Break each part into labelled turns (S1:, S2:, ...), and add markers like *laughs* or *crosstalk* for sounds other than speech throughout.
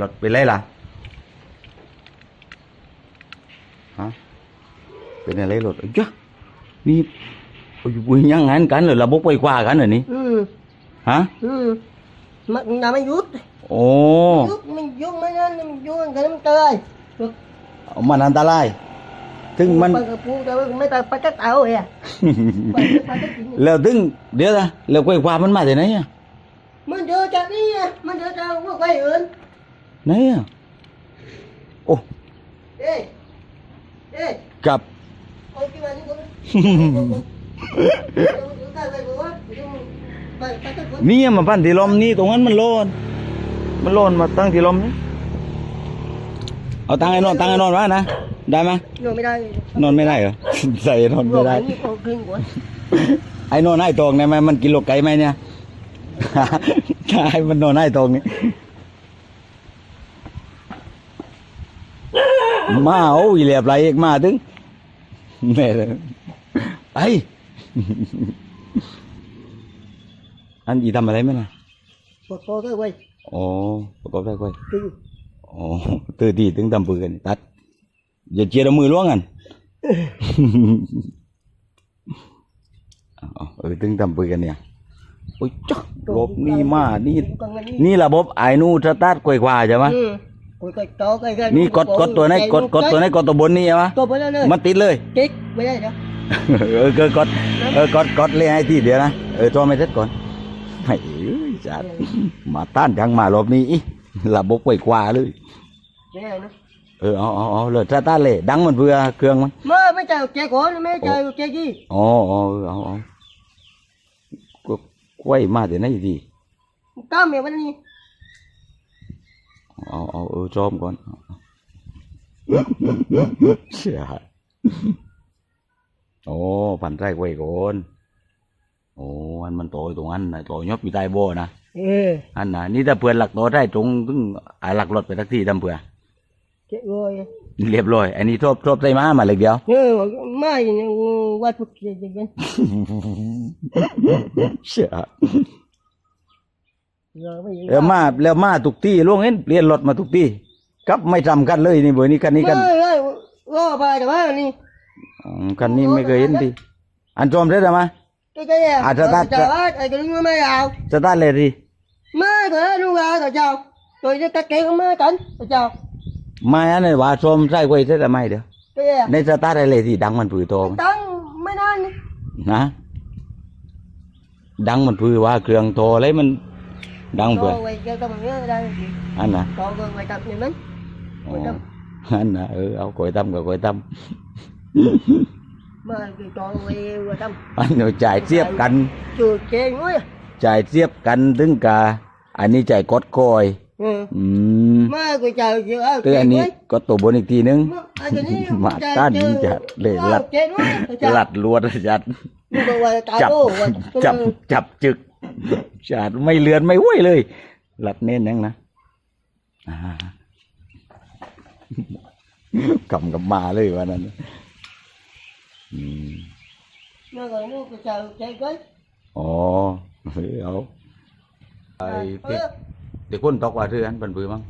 S1: รถเป็นไรล่ะฮะเป็นอะไรรถเอ้ยจ้ะนี่โอ้ยบุญยังงั้นกันเหรอระบบไปกว่ากันเหรอนี่
S2: อืม
S1: ฮะ
S2: อืมมันน่ะไม่หยุด
S1: โอ้
S2: หยุดมันยุ่งไม่นั่นมันยุ่งกันมันเตย
S1: มันอันตรายถึงมัน
S2: ไปกับปูแต่ว่าไม่ไปไปกัดเอาเองไปไปกัดกิน
S1: แล้วถึงเดี๋ยวนะแล้วไปกว่ามันมาจากไหนอะ
S2: มันเจอจากนี่ไงมันเจอจากพวกไปอื่น
S1: ไหนอะโอ้
S2: เอ้ยเอ้ย
S1: กับ
S2: เอาที่มานี่ก่อนไปไปกัดคน
S1: นี่มาพันที่ลมนี่ตรงนั้นมันโลนมันโลนมาตั้งที่ลมนี่เอาตังค์ไอ้นอนตังค์ไอ้นอนวะนะได้ไหม
S2: นอนไม่ได้
S1: นอนไม่ได้เหรอใส่นอนไม่ได้
S2: นี่เอาขึ้นก่อน
S1: ไอ้นอนให้ตรงได้ไหมมันกินโลกไก่ไหมเนี่ยถ้าให้มันนอนให้ตรงนี่ มาเอาอีเหลียบไรเอกมาถึงแม่เลยไปอันอีทำอะไรไหมนะ
S2: ปวดคอก็ไว้
S1: อ๋อประกอบได้ก่อย
S2: ตึง
S1: อ๋อตื่นดีถึงทำปืนกันตัดอย่าเจียดเอามือล้วงกันอ๋อเออถึงทำปืนกันเนี่ยโอ้ยจ๊ะระบบนี่มานี่นี่ระบบไอ้นู่สตาร์ทกวยกว่าใช่ไหม
S2: อืม กดกดโตกด
S1: นี่กดกดตัวไหนกดกดตัวไหนกดตัวบนนี่ใช่ไหม
S2: กดไปแล้วเลย
S1: มันติดเลย
S2: ติ๊กไม่ได้เดี๋ยว
S1: เออเออกดเออกดกดเลยให้ทีเดียวนะเออตัวไม่เสร็จก่อนไม่เอ้ยจัดมาต้านจังมารอบนี้อีระบบกวยกว่าเลย
S2: ไม่ได้นะ
S1: เออเอาเอาเอาเลยสตาร์ทเลยดังมันเพื่อเครื่องมัน
S2: ไม่ไม่ใจแกก่อนไม่ใจแกยี่
S1: อ๋ออ๋อเอาเอาก็กล้วยมาแต่ไหนดี
S2: ก้ามเมียวันนี้
S1: เอาเอาเออจอมก่อนเสียโอ้พันไร่กล้วยก่อนโอ้อันมันโตอยู่ตรงนั้นนะโตยบอยู่ใต้โบนะ
S2: เออ
S1: อันน่ะนี่ถ้าเพื่อนหลักโตได้ตรงถึงอ่าหลักรถไปทักที่ทำเพื่อ
S2: แกโวย
S1: เรียบร้อย อันนี้ทบทบใส่ม้ามาเลยเดียว
S2: เออไม่วัดพุทธเจ้ากัน
S1: เสีย
S2: เราไม่
S1: แล้วมาแล้วมาทุกที่ล่วงเห็นเปลี่ยนรถมาทุกที่กับไม่จำกันเลยนี่เบอร์นี้คันนี้กัน
S2: ไม่ไม่ก็ไปแต่ว่านี่
S1: อืมคันนี้ไม่เคยเห็นดีอันจอมได้ไหม
S2: cái cái gì
S1: À, cho ta-
S2: chờ á cái đúng mới vào
S1: สตาร์ทเลยดิ
S2: mới cửa luôn vào rồi chào rồi cái cái kia mới tỉnh rồi chào
S1: ไม่อันนี้ว่าชมใช่ไว้ใช่ไหมเดี๋ยว
S2: cái gì
S1: ในสตาร์ทอะไรที่ดังมันผือโตม
S2: tấn mới nói đi
S1: นะ ดังมันผือว่าเครื่องโตอะไรมัน ดังเผื่อ
S2: rồi quay cho tao mình nhớ đây
S1: อันน่ะ *laughs*
S2: còn rồi mày tập gì mình
S1: อ๋ออันน่ะเออเอากล้วยตำกับกล้วยต
S2: mà cái con quay qua tâm ำ
S1: อันนี้จ่ายเทียบกัน
S2: chưa chê núi
S1: จ่ายเทียบกันถึงกาอันนี้จ่ายกดกอย
S2: ừ
S1: อืม
S2: mà cái chờ chưa ở
S1: คืออันนี้กดตัวบนอีกทีนึง
S2: à cái này
S1: มาต้านยิ่งจัดเลยลัด
S2: chê núi rồi
S1: หลั
S2: chào
S1: ดลวดจัด
S2: rồi quay
S1: จับ
S2: tao rồi
S1: จับจับจึก จัดไม่เลือนไม่ห้วยเลย หลัดเน้นยังนะอ่ากำกับมาเลยวันนั้นอืม
S2: nó rồi nó cái chờ chê cái
S1: อ๋อเฮ้ยเอาไอ้พี่เด็กคนตอกว่าเรื่องเป็นปือมั้ง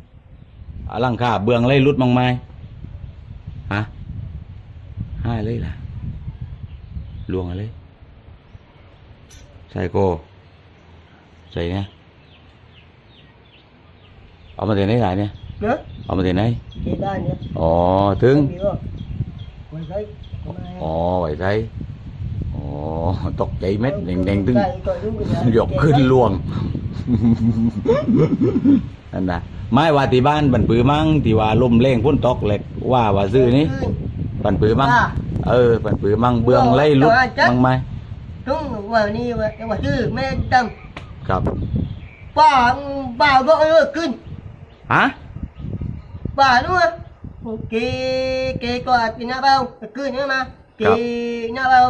S1: อลังค่าเบืองไล่รุดมั้งไหมฮะให้เลยล่ะลวงอะไรใส่โก ใส่เนี่ยเอามาแต่ไหนหลายเนี่ย
S2: nữa
S1: เอามาแต่ไหน
S2: chê đây nữa
S1: อ๋อถึง
S2: Không hiểu không? Quay thấy.
S1: อ๋อไว้ใส่อ๋อตกใจเม็ดแดงๆตึง
S2: Đây, coi đúng rồi nè.
S1: ยกขึ้น
S2: Chê
S1: ลวงนั่นนะไม่ว่าที่บ้านบันปือมั่งที่ว่าลมแรงพ้นตกเหล็กว่าว่าซื้อนี้บันปือมั่ง
S2: À,
S1: เออบันปือมั่งเบืองไล่ลุกมั่งไหม
S2: đúng rồi, quả ni, quả- quả chứ, mẹ tâm.
S1: ครับ
S2: Bà, bà gọi nó kinh.
S1: ฮะ
S2: Bà đúng không? Kì, kì quả kì nhà bao, kinh nữa mà. Kì
S1: Cặp.
S2: nhà bao,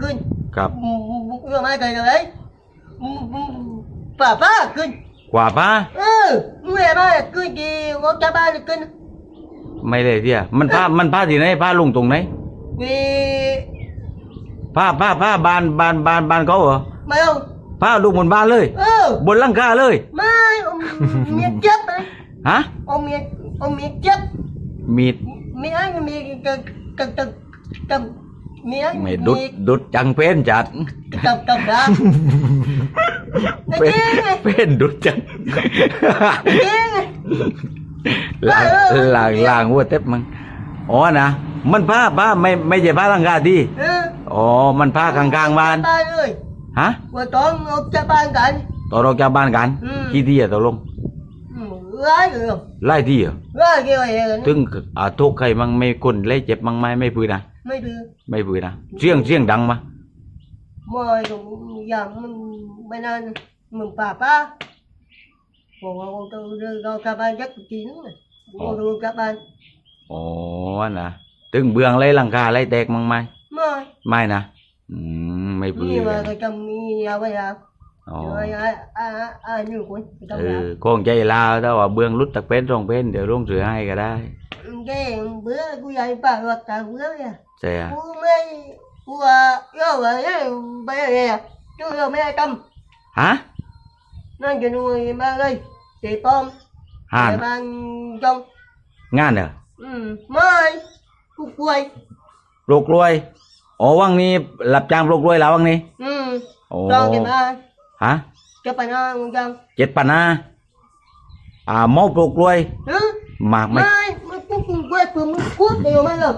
S2: kinh.
S1: ครับ
S2: Nhưng mà cái đấy. Bà bà kinh.
S1: กว่าป้า
S2: Ừ, mẹ ba là kinh kì, có cha ba là kinh.
S1: ไม่เลยเที่ยมันผ้ามันผ้าที่ไหนผ้าลงตรงไหน
S2: Vì
S1: ผ้าผ้าผ้าบานบานบานบานเขาเหรอ
S2: mày không?
S1: ผ้า ลงบนบ้านเลย
S2: Ừ,
S1: บนหลังคาเลย
S2: mai miệt chết đấy.
S1: ฮะ
S2: ông miệt ông miệt chết
S1: มีด
S2: miệt ấy miệt cầm cầm cầm cầm miệt ấy
S1: ไม่ดุด
S2: miệt
S1: ดุดจังเป็นจัด
S2: cầm cầm ra
S1: เป็น
S2: cái gì này
S1: เป็นดุดจัง
S2: cái gì này
S1: ล่างล่างล่างหัวเต็บมึงอ๋อนะมันผ้าผ้าไม่ไม่ใช่ผ้าลังกาดี
S2: ừ
S1: อ๋อ มันผ้ากลางกลางๆบ้าน
S2: ba ơi
S1: ฮะ
S2: rồi con ông cha ba cảnh
S1: ตอนเราจากบ้านกัน
S2: อืม
S1: กี่ที่อะตกลง
S2: gái rồi không
S1: ไล่ที่เหรอ
S2: gái kêu này
S1: ถึงอ่าทุกข์ใครมั่งไม่คนไล่เจ็บมั่งไหมไม่ปืนนะ
S2: mấy đứa
S1: ไม่ปืนนะเสียงเสียงดังมา
S2: mời cũng giờ mình bên anh mình bà ba còn con tôi đâu các bạn rất chín này con tôi các bạn
S1: อ๋อนะถึงเบืองไล่หลังคาไล่แตกมั่งไหม
S2: mời
S1: ไม่นะ อืมไม่ปืน
S2: nhưng mà cái chồng đi nhau bây giờ
S1: อ๋อ
S2: rồi ai ai ai như của
S1: เอ
S2: trong
S1: อคงใจลาวแต่ว่าเบืองรุดตักเป็นรองเป็นเดี๋ยวลงเสือให้ก็ได้
S2: cái bữa cô dạy bà luật cả bữa kìa
S1: ใช่อะ
S2: cô mấy cô à yêu rồi đấy bây giờ nè chú yêu mấy ai tâm
S1: ฮะ
S2: nên cho nuôi ba đây thì tôm
S1: ห่าน
S2: để ban trong
S1: งานเหรอ
S2: ừ mới cô quay
S1: ปลูกกล้วย อ๋อวังนี้หลับจ้างปลูกกล้วยแล้ววังนี้
S2: ừ
S1: โอ้
S2: cho cái ba
S1: ฮะ
S2: cho bà nó con trong
S1: เจ็ดปันนาอ่าเมาปลูกกล้วย
S2: ừ
S1: หมากไม่
S2: mai mới cô cùng quay từ mới cút đều mai rồi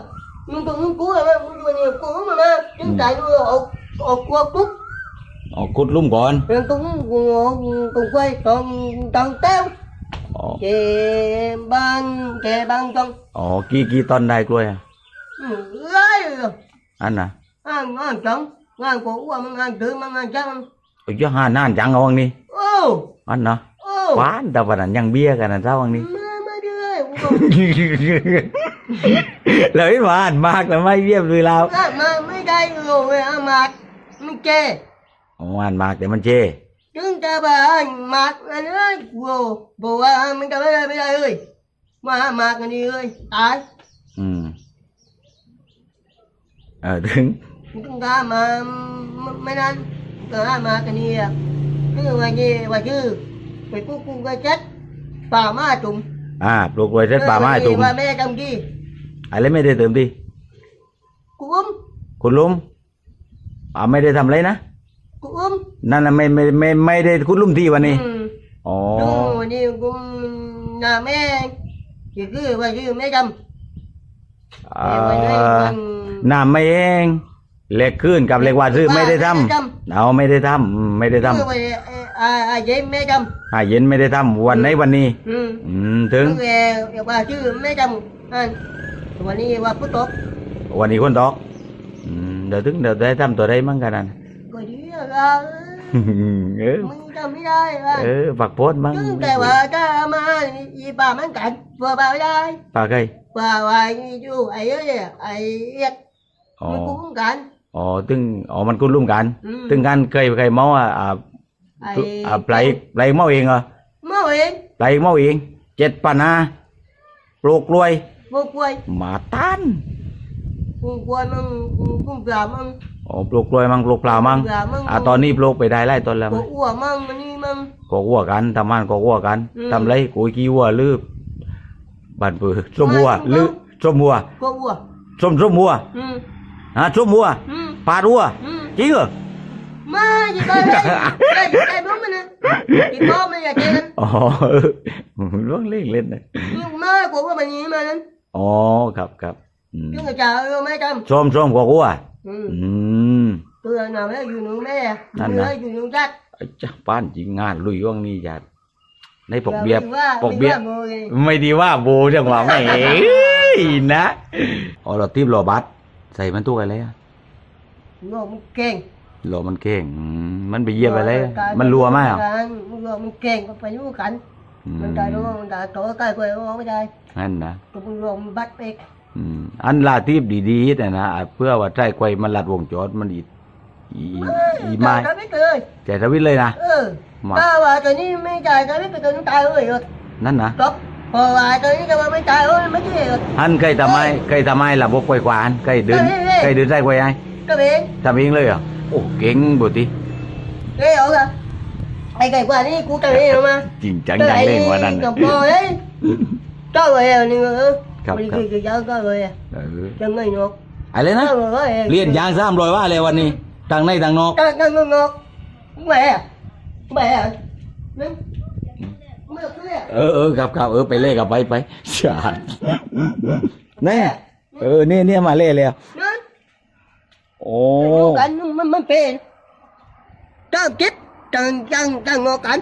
S2: nhưng còn muốn cút là muốn đùa nhiều cút mà mà chúng tại đùa ở ở qua cút
S1: อ๋อขุดลุ่มก่อน
S2: rồi cũng cùng quay còn tao tao
S1: อ๋อ
S2: kề ban kề ban trong
S1: อ๋อกี่กี่ตอนได้กล้วยอะ
S2: ừ gái rồi
S1: อันน่ะ
S2: ăn ăn trống ăn cổ qua mang ăn thứ mang ăn trắng
S1: โอ้ยหานานจังเอาวังนี้
S2: ô
S1: อันเนาะ
S2: ô
S1: หวานแต่วันนั้นยั งเบี้ยกันนะเจ้าวังนี้
S2: má má đưa ơi
S1: เลยหวานมากแล้วไม่เบี้ยเลยเรา
S2: à, mà mấy đây rồi ăn mạt mấy chê
S1: อ๋อหวานมากแต่มันเจ
S2: chúng ta bà ăn mạt anh ơi bồ bồ ăn mấy cái đây mấy đây ơi mà ăn mạt anh đi ơi tại
S1: อืมเออถึง
S2: chúng ta mà mấy anh chúng ta mạt anh đi à cái người gì mà chứ phải cô cô cái chết bà má trùng
S1: อ่าปลูกกล้วยเสร็จป่าไม้ตุ่ม
S2: bà mẹ chồng chi
S1: อะไรไม่ได้เติมดิ
S2: cô ốm
S1: คุณลุงอ่าไม่ได้ทำอะไรนะ
S2: cô ốm
S1: นั่นน่ะไม่ไม่ไม่ไม่ได้คุณลุงที่วันนี้
S2: ừ.
S1: อ๋อ
S2: Đúng rồi, nhiều cũng là mẹ chỉ cứ và chứ mẹ chồng
S1: อ่า
S2: Em ở đây còn
S1: น้ำไม่เองเล็กขึ้นกับเล็กว่าซื้อไม่ได้ทำเอาไม่ได้ทำอืมไม่ได้ท
S2: cứ vậy à à vậy mẹ chồng ำ
S1: หาเย็นไม่ได้ทำวันไหนวันนี้
S2: ừ
S1: อืมถึง
S2: cứ về và chứ mẹ chồng à วันนี้ว่าพุทธก
S1: วันนี้คนตอกอืมเดี๋ยวถึงเดี๋ยวได้ทำตัวได้มั่งกันนั่น
S2: ก็ดีอะ
S1: เออ
S2: มึงจำไม่ได้ว่ะ
S1: เออฝักโพดมั่ง
S2: chứ แต่ว่าถ้ามาอี bà มันกัด vừa bà ไม่ได้
S1: ปลาไก่
S2: và và chú ấy ấy ấy ấy
S1: อ๋อ
S2: มัน cũng กัด
S1: อ๋อถึงอ๋อมันคุณร่วมกัน
S2: ừ
S1: ถึงกันเคยเคยเมาอะอ่า
S2: ấy
S1: อ่าปลาอีกปลาอีกเมาเองเหรอ
S2: mới ơi
S1: ปลาอีกเมาเองเจ็ดปันนาปลูกกล้วย
S2: vô quay
S1: หมาตัน
S2: con quay măng con gà măng
S1: อ๋อปลูกกล้วยมั่งปลูกปลามั่ง
S2: gà măng
S1: อ่าตอนนี้ปลูกไปได้ไล่ต้นแล้วมั้
S2: có
S1: ย
S2: ủa măng mà đi măng
S1: ก็วัวกันทำมันก็วัวกัน
S2: อืม
S1: ทำไรกุยกี้วัวลืบบันปือส้มวัว
S2: ไม่
S1: ลืบส้มวัว
S2: có ủa
S1: ส้มส้มวัว
S2: ừ
S1: ฮะส้มวัว
S2: ừ
S1: ปลาวัว
S2: ừ
S1: จริงเหรอ
S2: má gì đây đây đây đây bố mình nè thì con mình là chị
S1: อ๋อเออล่วงเล่นเล่นนะ
S2: nhưng má của của mình gì mà nên
S1: อ๋อครับครับอืม
S2: chứ người chờ ơi mấy trăm
S1: ส้มส้มกว่าวัว
S2: ừ
S1: อืม
S2: tôi là nào lấy dùng nướng mẹ
S1: Anh
S2: tôi
S1: à?
S2: lấy dùng nướng rác
S1: ไอ้จ้าป้านจริงงานลุยว่างนี่จัดในปก
S2: Giờ
S1: เบียบ
S2: mình qua-
S1: Bọc
S2: mình
S1: bia.
S2: qua ngồi này.
S1: ไม่ดีว่าโบจังหวะแหม่นะอ๋อเราตีบโลบัส ใส่มันตู้อะไรอะ
S2: ngồi mình kèn
S1: โลมันเก่งอืมมันไปเยี่ยมอะไรมันรัวมาก
S2: มันรัวมันเก่งก็ไปรู้กัน
S1: อืม
S2: มันได้รู้มันได้ตัวใกล้ไปรู้ไม่ได้
S1: นั่นนะ
S2: ก็มันรวมบัตรเอก
S1: อืมอันลาทีบดีๆแต่นะอะเพื่อว่าใจไกวมันลัดวงจรมันอีอีอีไม้
S2: จ่ายไม่เลย
S1: ใจทวิตเลยนะ
S2: เออ
S1: มา
S2: ถ้าว่าตัวนี้ไม่จ่ายจ่ายไม่เป็นตัวนี้ตายเลยเหรอ
S1: นั่นนะ
S2: จบพอว่าตัวนี้จะมาไม่จ่าย เอ้ยไม่ใช่เหรอ
S1: อันเคยทำไมเคยทำไมระบบไกวกวานเคยเดิน
S2: เอ้ยเอ้ย
S1: เคยเดินใจไกวไอ้
S2: ก็เป็น
S1: ทำเองเลยเหรอโอ้เก่งบุตรี
S2: เอ้ยเอาละไอ้ไก่กว่านี่กูจะเล่นมา
S1: จริงจังจังเล่นวันนั้น
S2: กั
S1: น่ะ
S2: บพ่อเอ้ย có rồi à nhưng mà
S1: Cặp,
S2: mình
S1: cặp.
S2: thì giờ có rồi à
S1: เออ
S2: chân ngay ngọt
S1: อะไรนะ
S2: có rồi à
S1: เรียนยางสามรอยว่าเลยวันนี้ทางในทางนอก
S2: cái cái ngọt ngọt mẹ mẹ Đứng. Mẹ cứ à
S1: เออเออครับครับเออไปเล่กับไปไปชาดแน่เออเนี่ยเนี่ยมาเล่แล้ว
S2: Đứng.
S1: โอ้
S2: ngọt cảnh nó mới phê cho chết chân chân chân ngọt cảnh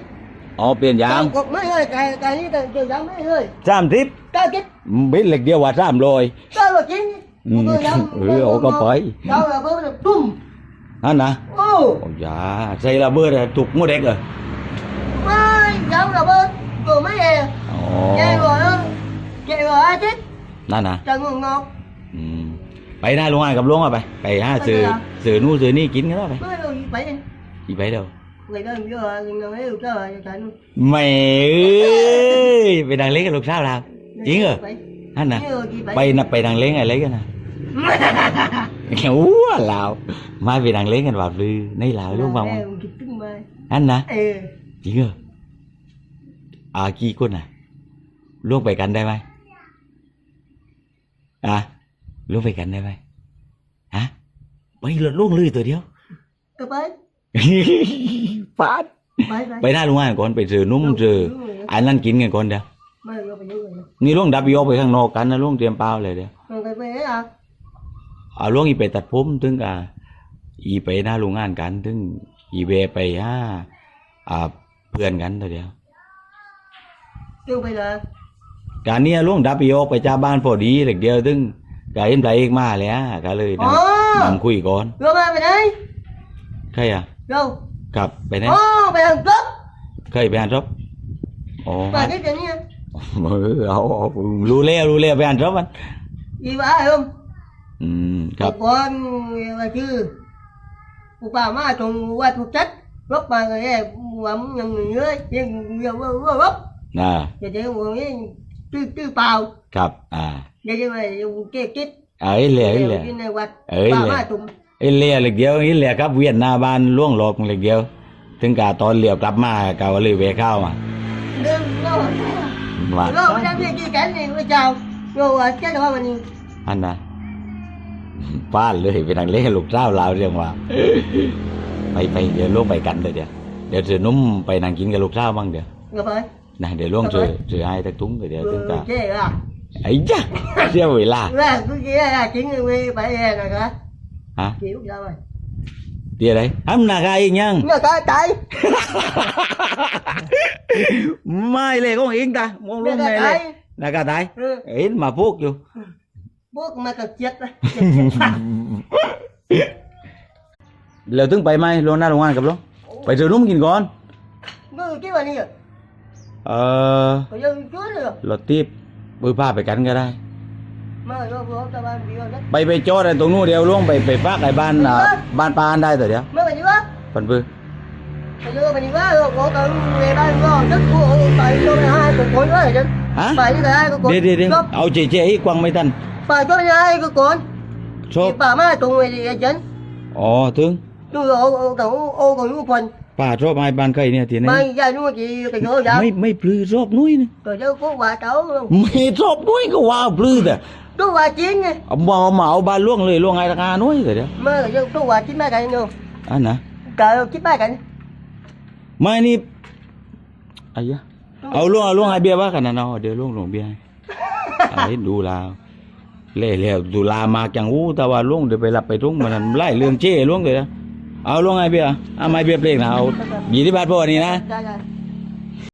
S1: อ๋อเปลี่ยนยาง
S2: Con cột mấy ơi cái cái này cái cái giống mấy ơi
S1: สามทิป
S2: cho chết
S1: บิดเหล็กเดียวว่าสามรอย
S2: cho rồi chín
S1: อืมเออเอาก็ไป
S2: đâu là bữa là tum
S1: นั่นนะ
S2: ô
S1: โอ้ยาใส่ระเบิดอะถูกหมดเด็กเหรอ
S2: mai đâu là bữa rồi mấy em
S1: อ๋อ
S2: Vậy rồi đó Vậy rồi á chết
S1: นั่นนะ
S2: Trời ngon ngọt
S1: อืมไปหน้าโรงงานกับลุงอะไป ไปห้าซื้อ
S2: ไปเลยเหรอ
S1: ซื้อนู่นซื้อนี่กินกันแล้วไป
S2: Mới rồi phải đi
S1: อีไปเดี๋ยว
S2: Người ta bây giờ người nào hiểu cho rồi thành
S1: ไม่เอ้ยไปดังเล้งกับลูกสาวเราจริงเหรอ
S2: Phải
S1: นั่นนะ
S2: Nhớ gì
S1: ไป
S2: phải
S1: นะไปดังเล้งอะไรกันนะอู้ลาวมาไปดังเล้งกันแบบลือในลาวลุงฟังมั้ย
S2: Em kịp tính mai
S1: นั่นนะ
S2: Ừ
S1: จริงเหรอ อากี่คนน่ะล่วงไปกันได้ไหมอะล่วงไปกันได้ไหมฮะไปหลดล่วงลือตัวเดียว
S2: Tôi phải
S1: ฟาด
S2: Phải phải
S1: ไปหน้าโรงงานก่อนไปซื้อนุ่มซื้อ
S2: Đúng rồi đó.
S1: อันนั้นกินกันก่อนเดี๋ยว
S2: Mới rồi phải nhớ rồi đó.
S1: นี่ล่วงดับยอไปข้างนอกกันนะล่วงเตรียมเปล่าเลยเดี๋ยว
S2: Rồi phải phải à
S1: เอาล่วงอีไปตัดผมถึงอ่าอีไปหน้าโรงงานกันถึงอีเวไปห้าอ่าเพื่อนกันตัวเดียว
S2: Chứ bây giờ
S1: การเนี้ยล่วงดับยอไปจ้าบ้านพอดีเล็กเดียวถึงกายเอ็มไรเอกมาแล้วก็เลยนำ
S2: Ồ
S1: นำคุยก่อน
S2: Rồi mà mày đây
S1: ใครอะ
S2: Rồi
S1: กลับไปไหน
S2: Ồ mày làm cướp
S1: เคยไปอ่านรบอ๋อ
S2: Bà cái chuyện nha
S1: เออเอาเอารู้แล้วรู้แล้วไปอ่านรบมัน
S2: Gì bà ai không
S1: อืมครับ
S2: Một con là chứ Một bà má trùng qua thuộc trách Gốc bà người em Quẩm nhân người dưới Nhưng giờ vừa gốc
S1: นะ
S2: Giờ chỉ một cái Tư tư bào
S1: ครับ อ่า
S2: Giờ chứ mày dùng cái kít
S1: เอ้ยเหลี่ยเอ้ยเหลี่ย
S2: Cái này quạt
S1: Ấy
S2: Bà
S1: lẹ.
S2: má trùng
S1: เอ้ยเหลี่ยเล็กเดียวเอ้ยเหลี่ยครับเวียนหน้าบ้านล่วงหลอกเล็กเดียว ถึงกาตอนเหลี่ยวกลับมาเกาเลยเวเข้ามา
S2: Đừng Nó
S1: ว่า
S2: Nó Nó Nó cái cảnh này Nó chào Rồi chết rồi mình
S1: อันนะป้านเลยไปทางเล่ลูกเจ้าลาวเรื่องว่าไปไปเดี๋ยวล่วงไปกันเลยเดี๋ยวเดี๋ยวเสือนุ่มไปนั่งกินกับลูกเจ้าบ้างเดี๋ยว
S2: Rồi phải
S1: นะเดี๋ยวล่ว งเสือเสือให้ตะตุ้งเดี๋ยวถึงกา
S2: Rồi chết à
S1: ไอ้จ้ะเสียเวลา
S2: Là cứ kia là chính người Nguy phải hè rồi hả
S1: ฮะ
S2: Chịu sao rồi
S1: เดี๋ยวอะไรทำหน้ากาอีกยัง
S2: Nó cái tay
S1: ไม่เลยของเองตามองล
S2: Nó
S1: งใน
S2: cái
S1: เลย
S2: tay
S1: หน้ากาตาย
S2: Ừ
S1: เห็นมาพวกอยู่
S2: Bút mà cực chết đấy
S1: แล้วถึงไปไหมโรงหน้าโร เจอนุ่มกินก่อน
S2: Nó cái bà đi rồi
S1: เออ
S2: Có dân chúa rồi
S1: รถตีบปือผ้าไปกันก็ได้
S2: Mà nó vô tao ban bị rồi đấy
S1: ไปไปจอดไอ้ตรงนู้นเดียวล่วงไปไปฟากไอ้บ้านอะบ้านปานได้แต่เดียว
S2: Mới bà đi quá
S1: ปันปือ
S2: Bà đưa bà đi quá rồi Cô tự về ban rồi Đất của bà cho mày hai Cô cối quá rồi chứ
S1: ฮะ
S2: Bà như thế hai cô cối
S1: เดี๋ยวเดี๋ยวเดี๋ยวเอาเจ๊เจ๊อีกกวางไม่ทัน
S2: Bà cho mày hai cô cối
S1: ชอบ
S2: Bà má tụi mày thì chính
S1: อ๋อถึง
S2: Tôi ô ô tụi ô còn những phần
S1: ป้าชอบไอ้บ้านใครเนี่ยทีนี้
S2: Mà ra nó chị cái chỗ dạ
S1: ไม่ไม่ปลื้อชอบนุ้ยนะ
S2: Rồi chứ có bà cháu luôn
S1: ไม่ชอบนุ้ยก็ว้าวปลื้อแต่
S2: Tôi bà chiến nha
S1: เอามาเอามาเอาบ้านล่วงเลยล่วงไอ้ราคานุ้ยแต่เดียว
S2: Mà rồi chứ tôi bà chín ba cạnh luôn
S1: อันนะ
S2: Trời ơi chín ba cạnh
S1: ไม่นี่ไอ้ยะเอาล่วงเอาล่วงไอ้เบียร์ว่ากันนะเนาะเดี๋ยวล่วงหลวงเบียร์ให้ไอ้ดูลาวเล่เล่ดูลามาจังอู้แต่ว่าล่วงเดี๋ยวไปรับไปทุ่งมันไล่เรื่องเจ้ล่วงเลยนะ เอาลงไงเบียร์เอาไม้เบียร์เพลงนะเอายี่สิบบาทพอนี่นะ
S2: Trời ơi